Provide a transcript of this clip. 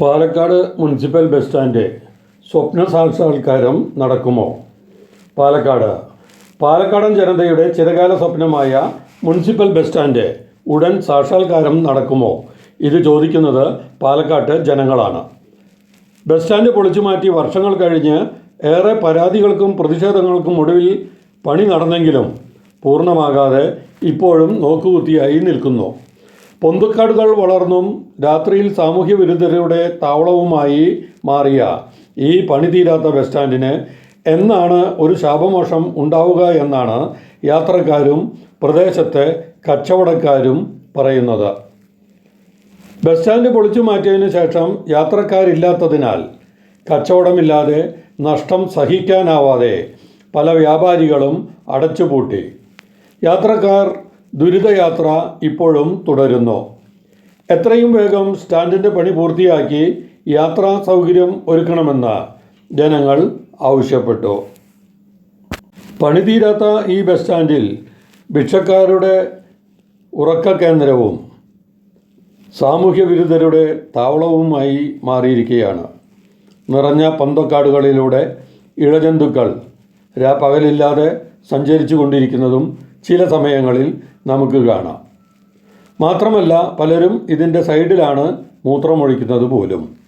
Palakkad municipal bus stand സ്വപ്ന സാക്ഷാത്കാരം നടക്കുമോ? പാലക്കാട്. പാലക്കാടൻ ജനതയുടെ ചിരകാല സ്വപ്നമായ മുനിസിപ്പൽ ബസ് സ്റ്റാൻഡ് ഉടൻ സാക്ഷാത്കാരം നടക്കുമോ? ഇത് ചോദിക്കുന്നത് പാലക്കാട്ട് ജനങ്ങളാണ്. ബസ് സ്റ്റാൻഡ് പൊളിച്ചു മാറ്റി വർഷങ്ങൾ കഴിഞ്ഞ് ഏറെ പരാതികൾക്കും പ്രതിഷേധങ്ങൾക്കും ഒടുവിൽ പണി നടന്നെങ്കിലും പൂർണമാകാതെ ഇപ്പോഴും നോക്കുകുത്തിയായി നിൽക്കുന്നു. പൊന്തുക്കാടുകൾ വളർന്നും രാത്രിയിൽ സാമൂഹ്യ വിരുദ്ധരുടെ താവളവുമായി മാറിയ ഈ പണിതീരാത്ത ബസ് സ്റ്റാൻഡിന് എന്നാണ് ഒരു ശാപമോഷം ഉണ്ടാവുക എന്നാണ് യാത്രക്കാരും പ്രദേശത്തെ കച്ചവടക്കാരും പറയുന്നത്. ബസ് സ്റ്റാൻഡ് പൊളിച്ചു മാറ്റിയതിനു ശേഷം യാത്രക്കാരില്ലാത്തതിനാൽ കച്ചവടമില്ലാതെ നഷ്ടം സഹിക്കാനാവാതെ പല വ്യാപാരികളും അടച്ചുപൂട്ടി. യാത്രക്കാർ ദുരിതയാത്ര ഇപ്പോഴും തുടരുന്നു. എത്രയും വേഗം സ്റ്റാൻഡിന്റെ പണി പൂർത്തിയാക്കി യാത്രാ സൗകര്യം ഒരുക്കണമെന്ന് ജനങ്ങൾ ആവശ്യപ്പെട്ടു. പണിതീരാത്ത ഈ ബസ് സ്റ്റാൻഡിൽ ഭിക്ഷക്കാരുടെ ഉറക്ക കേന്ദ്രവും സാമൂഹ്യ വിരുദ്ധരുടെ താവളവുമായി മാറിയിരിക്കുകയാണ്. നിറഞ്ഞ പന്തക്കാടുകളിലൂടെ ഇഴജന്തുക്കൾ രാപ്പകലില്ലാതെ സഞ്ചരിച്ചു കൊണ്ടിരിക്കുന്നതും ചില സമയങ്ങളിൽ നമുക്ക് കാണാം. മാത്രമല്ല പലരും ഇതിന്റെ സൈഡിലാണ് മൂത്രമൊഴിക്കുന്നത് പോലും.